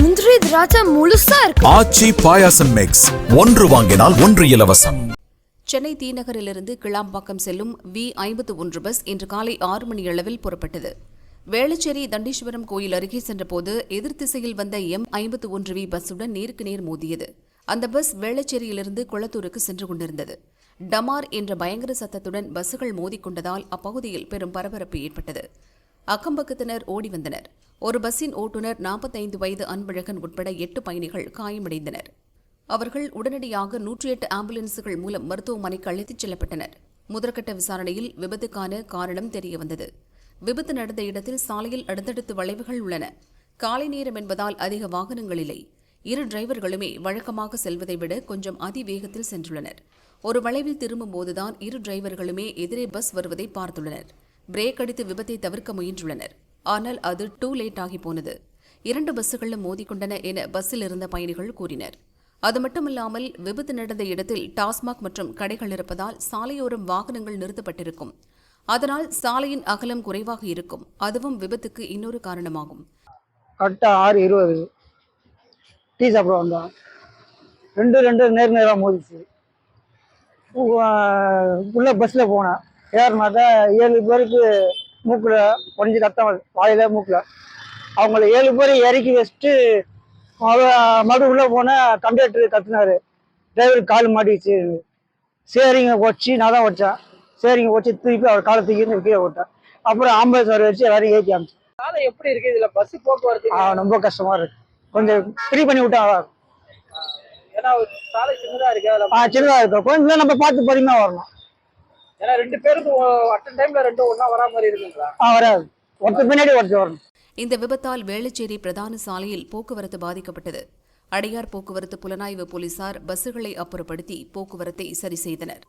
முந்திரி திராட்சை முழுசா இருக்கு. ஆச்சி பாயாசம் மிக்ஸ் ஒன்று வாங்கினால் ஒன்று இலவசம். சென்னை தீநகரிலிருந்து கிளாம்பாக்கம் செல்லும் வி ஐம்பத்து ஒன்று பஸ் இன்று காலை ஆறு மணியளவில் புறப்பட்டது. வேளச்சேரி தண்டீஸ்வரம் கோயில் அருகே சென்றபோது எதிர் திசையில் வந்த எம் ஐம்பத்து ஒன்று வி பஸ்ஸுடன் நேருக்கு நேர் மோதியது. அந்த பஸ் வேளச்சேரியிலிருந்து குளத்தூருக்கு சென்று கொண்டிருந்தது. டமார் என்ற பயங்கர சத்தத்துடன் பஸ்ஸுகள் மோதிக்கொண்டதால் அப்பகுதியில் பெரும் பரபரப்பு ஏற்பட்டது. அக்கம்பக்கத்தினர் ஓடி வந்தனர். ஒரு பஸ்ஸின் ஓட்டுநர் நாற்பத்தைந்து வயது அன்பழகன் உட்பட எட்டு பயணிகள் காயமடைந்தனர். அவர்கள் உடனடியாக நூற்றி எட்டு ஆம்புலன்ஸுகள் மூலம் மருத்துவமனைக்கு அழைத்துச் செல்லப்பட்டனர். முதற்கட்ட விசாரணையில் விபத்துக்கான காரணம் தெரியவந்தது. விபத்து நடந்த இடத்தில் சாலையில் அடுத்தடுத்து வளைவுகள் உள்ளன. காலை நேரம் என்பதால் அதிக வாகனங்கள் இல்லை. இரு டிரைவர்களுமே வழக்கமாக செல்வதை விட கொஞ்சம் அதிவேகத்தில் சென்றுள்ளனர். ஒரு வளைவில் திரும்பும் போதுதான் இரு டிரைவர்களுமே எதிரே பஸ் வருவதை பார்த்துள்ளனர். பிரேக் அடித்து விபத்தை தவிர்க்க முயன்றுள்ளனர். ஆனால் அது டூ லேட் ஆகி போனது. இரண்டு பஸ்ஸுகளும் மோதிக்கொண்டன என பஸ்ஸில் இருந்த பயணிகள் கூறினர். அது மட்டுமில்லாமல் விபத்து நடந்த இடத்தில் டாஸ்மாக் மற்றும் கடைகள் இருப்பதால் சாலையோரம் வாகனங்கள் நிறுத்தப்பட்டிருக்கும். அதனால் சாலையின் அகலம் குறைவாக இருக்கும். அதுவும் விபத்துக்கு இன்னொரு காரணமாகும். கரெக்டாக ஆறு இருபது. டீ சாப்பிட வந்தோம். ரெண்டு ரெண்டு நேர் நேராக மோதிச்சு. உள்ள பஸ்ஸில் போனேன். ஏறினாக்கா ஏழு பேருக்கு மூக்கில் கொஞ்சம் ரத்தம். வாயில மூக்கில். அவங்கள ஏழு பேர் இறக்கி வச்சுட்டு மறுபடியும் உள்ளே போனேன் கண்டக்டர் கத்துனாரு. டிரைவர் கால் மாட்டிச்சு சரிங்க வச்சு நான் தான் வச்சேன் சரிங்க வச்சு திருப்பி அவர் காலை தூக்கி கீழே விட்டேன் அப்புறம் ஆம்புலன்ஸ் வர வச்சு எல்லாரையும் ஏற்றி அமிச்சு எப்படி இருக்கு? இதுல பஸ் போக்குவரத்து ஆ ரொம்ப கஷ்டமா இருக்கு. கொஞ்சம் ஃப்ரீ பண்ணி விட்டா. ஏன்னா சாலை சின்னதா இருக்கு ஆ சின்னதா இருக்கும் கொஞ்சம் நம்ம பார்த்து பொறுமையா வரணும். ஏன்னா ரெண்டு பேருக்கு அட்டன் டைம்ல ரெண்டும் ஒண்ணா வரா மாதிரி இருக்குங்களா ஆ வராது. ஒருத்தர் பின்னாடி ஒருத்தர் வரணும் இந்த விபத்தால் வேளச்சேரி பிரதான சாலையில் போக்குவரத்து பாதிக்கப்பட்டது. அடையார் போக்குவரத்து புலனாய்வு போலீசார் பஸ்ஸுகளை அப்புறப்படுத்தி போக்குவரத்தை சரி செய்தனர்.